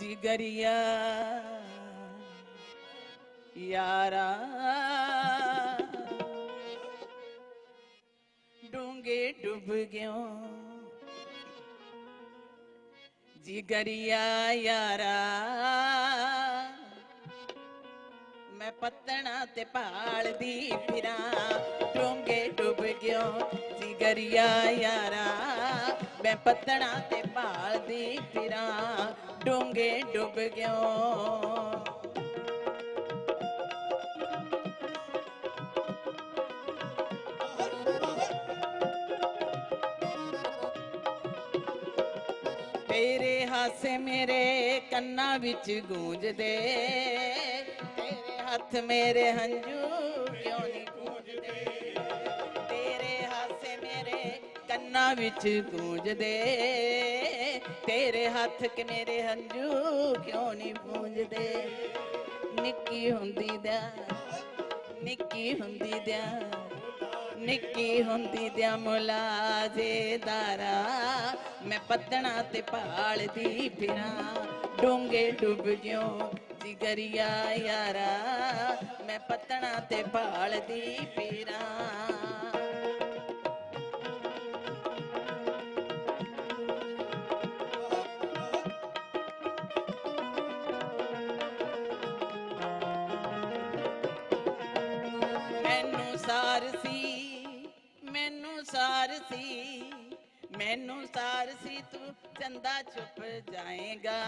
ਜਿਗਰੀਆ ਯਾਰਾ ਡੂੰਗੇ ਡੁੱਬ ਗਿਓ। ਜਿਗਰੀਆ ਯਾਰਾ ਮੈਂ ਪੱਤਣਾ ਤੇ ਭਾਲਦੀ ਫਿਰਾਂ। ਗਿਓ ਯਾਰਾ, ਮੈਂ ਪੱਤਣਾ ਤੇ ਭਾਲਦੀ ਫਿਰਾਂ ਡੂੰਗੇ ਡੁੱਬ ਗਿਓ। ਤੇਰੇ ਹਾਸੇ ਮੇਰੇ ਕੰਨਾਂ ਵਿੱਚ ਗੂੰਜਦੇ, ਤੇਰੇ ਹੱਥ ਮੇਰੇ ਹੰਝੂ ਕਿਉਂ ਨਹੀਂ ਕੰਨਾਂ ਵਿੱਚ ਗੂੰਜਦੇ। ਤੇਰੇ ਹੱਥ ਕਿ ਮੇਰੇ ਹੰਝੂ ਕਿਉਂ ਨਹੀਂ ਗੂੰਜਦੇ ਨਿੱਕੀ ਹੁੰਦੀ ਦਾ ਨਿੱਕੀ ਹੁੰਦੀ ਦਾ ਨਿੱਕੀ ਹੁੰਦੀ ਦਿਆ ਮੁਲਾਜੇ ਦਾਰਾ। ਮੈਂ ਪੱਤਣਾ ਤੇ ਪਾਲਦੀ ਫਿਰਾਂ ਡੋਂਗੇ ਡੁੱਬ ਗਿਓ ਜਿਗਰੀਆ ਯਾਰਾ। ਮੈਂ ਪੱਤਣਾ ਤੇ ਪਾਲਦੀ ਫਿਰਾਂ। ਮੈਨੂੰ ਸਾਰ ਸੀ ਮੈਨੂੰ ਸਾਰ ਸੀ ਮੈਨੂੰ ਸਾਰ ਸੀ ਤੂੰ ਚੰਦਾ ਚੁੱਪ ਜਾਏਗਾ।